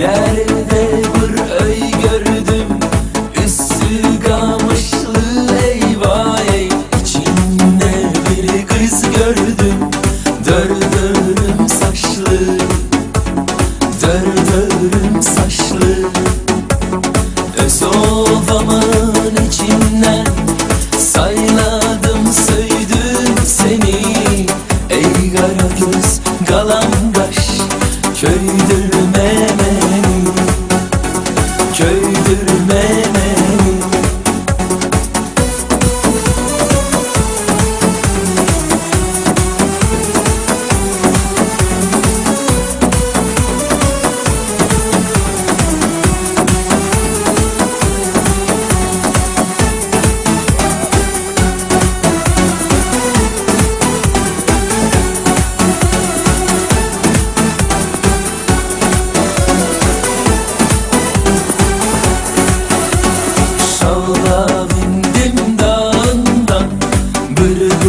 That is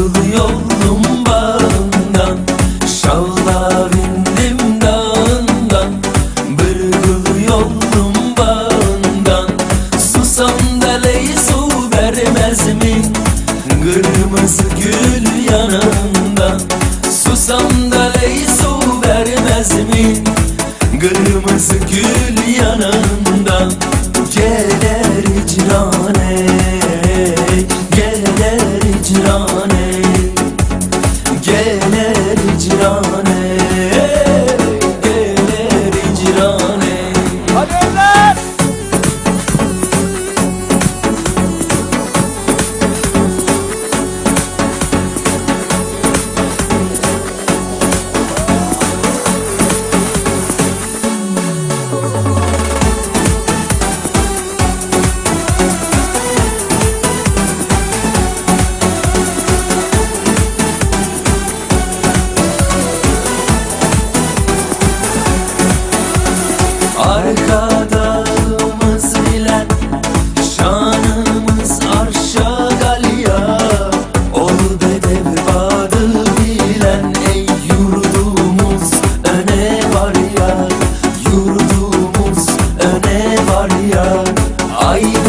Bırgıl yolum bağından Şavla bindim dağından Bırgıl yolum bağından Susam deleyi su mi? Kırmızı gül yanında Susam deleyi su mi? Kırmızı gül I.